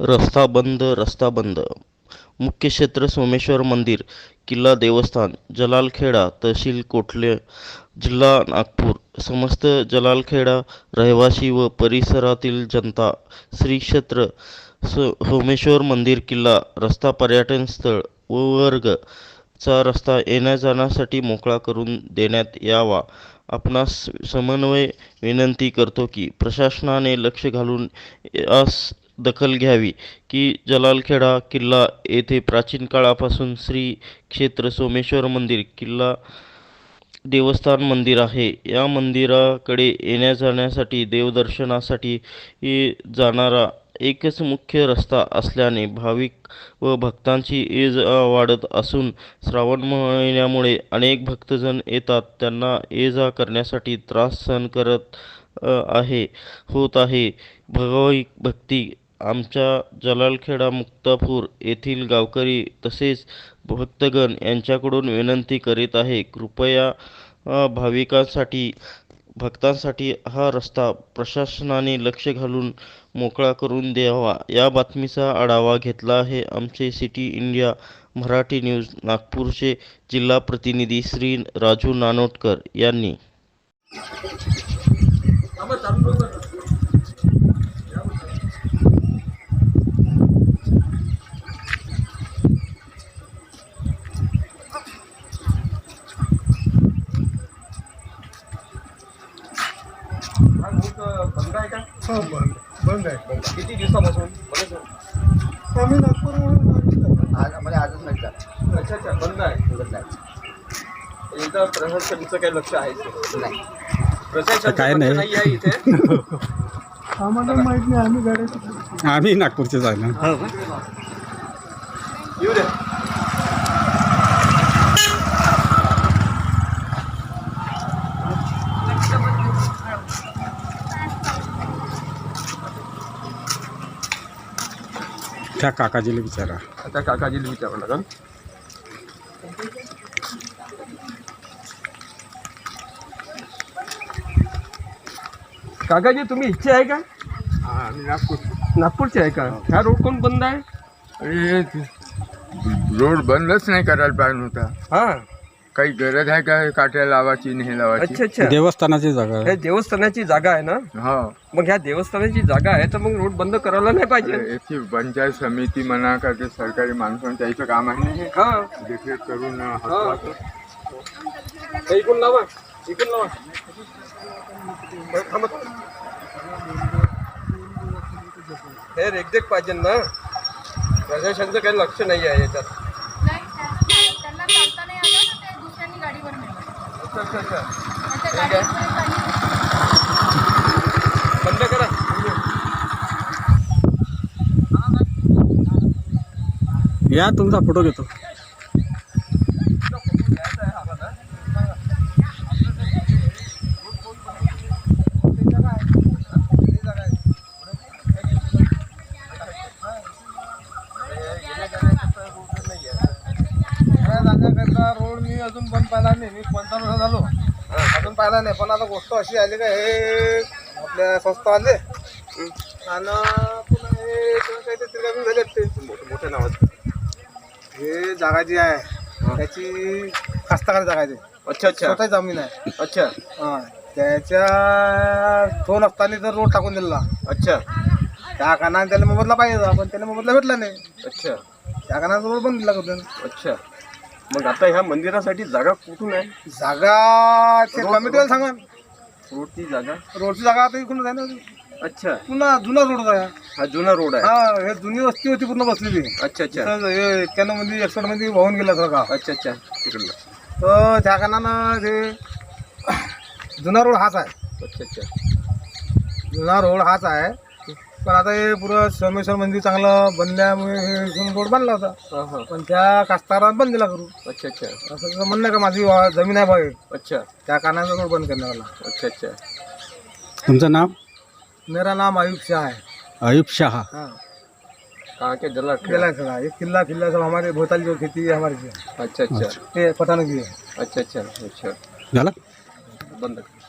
रस्ता बंद रस्ता बंद. मुख्य क्षेत्र सोमेश्वर मंदिर किल्ला देवस्थान जलालखेडा तहसील कोटले जिल्हा नागपूर. समस्त जलालखेडा रहिवासी व परिसरातील जनता श्री क्षेत्र सोमेश्वर मंदिर किल्ला रस्ता पर्यटन स्थळ व वर्ग चा रस्ता येण्या जाण्यासाठी मोकळा करून देण्यात यावा. आपणास समन्वय विनंती करतो की प्रशासनाने लक्ष घालून यास दखल घ्यावी. की जलालखेडा किल्ला येथे प्राचीन काळापासून श्री क्षेत्र सोमेश्वर मंदिर किल्ला देवस्थान मंदिर आहे. या मंदिराकडे येण्या जाण्यासाठी देवदर्शनासाठी जाणारा एकच मुख्य रस्ता असल्याने भाविक व भक्तांची ये वाढत असून श्रावण महिन्यामुळे अनेक भक्तजण येतात. त्यांना ये जा करण्यासाठी त्रास सहन करत आहे होत आहे. भाविक भक्ती आमच्या जलालखेडा मुक्तापूर येथील गावकरी तसेच भक्तगण यांच्याकडून विनंती करीत आहे. कृपया भाविकांसाठी भक्तांसाठी हा रस्ता प्रशासनाने लक्ष घालून मोकळा करून द्यावा. या बातमीचा आढावा घेतला आहे आमचे सिटी इंडिया मराठी न्यूज नागपूरचे जिल्हा प्रतिनिधी श्री राजू नानोटकर यांनी. हा रूट बंद आहे का हो बंद बंद आहे. किती दिवसापासून? बंद. आम्ही नागपूरवरून आज म्हणजे आजच नाही का अच्छा अच्छा बंद आहे. बंद आहे प्रशासनाचं काही लक्ष आहे नाही. प्रशासन काय नाही. नाही आहे इथे? आम्हाला माहीत नाही आम्ही गाड्या आम्ही नागपूरचेच आहे ना येऊ द्या. त्या काकाजीला विचारा. आता काकाजीला विचारावं लागेल. काकाजी तुम्ही इच्छा आहे का? आम्ही नागपूर. नागपूरचे आहे का? ह्या रोड कोण बंद आहे? अरे रोड बंदच नाही करायला पाहिजे होता. हा. काही गरज आहे का काट्या लावायची नाही लावायची? अच्छा अच्छा. देवस्थानाची जागा हे आहे देवस्थानाची जागा आहे ना? हो. मग ह्या देवस्थानाची जागा आहे तर मग रोड बंद करायला नाही पाहिजे? याची पंचायत समिती म्हणा का ते सरकारी माणसं त्याचं काम आहे ना हे. हा. देखरेख करून. हटवायचं. हे इकडून लावा इकडून लावा. बरं, थांबा. हे रेखदेख पाहिजे ना? प्रशासनाचं काही लक्ष नाही आहे याच्यात नाही त्यांना त्यांना चालता नाही आलं तर ते दुसऱ्यांनी गाडीवर अच्छा अच्छा ठीक आहे. बंद करा या तुमचा फोटो घेतो जाण्याकरता रोड मी अजून बंद पाहिला नाही. मी पंचावन्न वर्ष झालो. अजून पाहिला नाही. पण आता गोष्ट अशी आली का हे आपल्या संस्था आले आणि पुन्हा हे थोडं काही ते झाले ते. मोठ्या नावाचं हे जागा जी आहे त्याची कास्तकार जागा आहे. अच्छा अच्छा. स्वतः जमीन आहे. अच्छा. हा. त्याच्या दोन असताना जर रोड टाकून दिला. अच्छा. त्या कारणाने त्याला मोबदला पाहिजे पण त्याला मोबदला भेटला नाही. अच्छा. त्या कारणाने रोड बंद दिला अच्छा. मग आता ह्या मंदिरासाठी जागा कुठून आहे? जागा ते कमिटीला सांगा रोडची जागा? रोडची जागा आता इकडून आहे ना अच्छा. पुन्हा जुना रोड आहे हा जुना रोड आहे. हा हे जुनी वस्ती होती पूर्ण बसलेली. अच्छा अच्छा. तर हे एक्क्याण्णवमध्ये एकसष्टमध्ये वाहून गेला सगळं गाव. अच्छा अच्छा. तिकडलं तर त्या कारणानं ते जुना रोड हाच आहे. अच्छा अच्छा. जुना रोड हाच आहे. पण आता हे पुरं सोमेश्वर मंदिर चांगलं बनल्यामुळे हे इथून रोड बांधला होता. हा हा. पण त्या कास्तकारात बंद दिला करू अच्छा अच्छा. असं त्याचं म्हणणं आहे का? माझी वा- जमीन आहे भाई. अच्छा. त्या कारणानं रोड बंद करण्यात आला. अच्छा अच्छा. तुमचं नाव? मेरा नाम आयुब शाह है अयुब शहा. हाँ. कहाँ के जला किला. खड़ा ये किला किला सब हमारे भोताल जो खेती है हमारी जो. अच्छा अच्छा. ये पठान की है अच्छा अच्छा. अच्छा. झाला? बंद कर.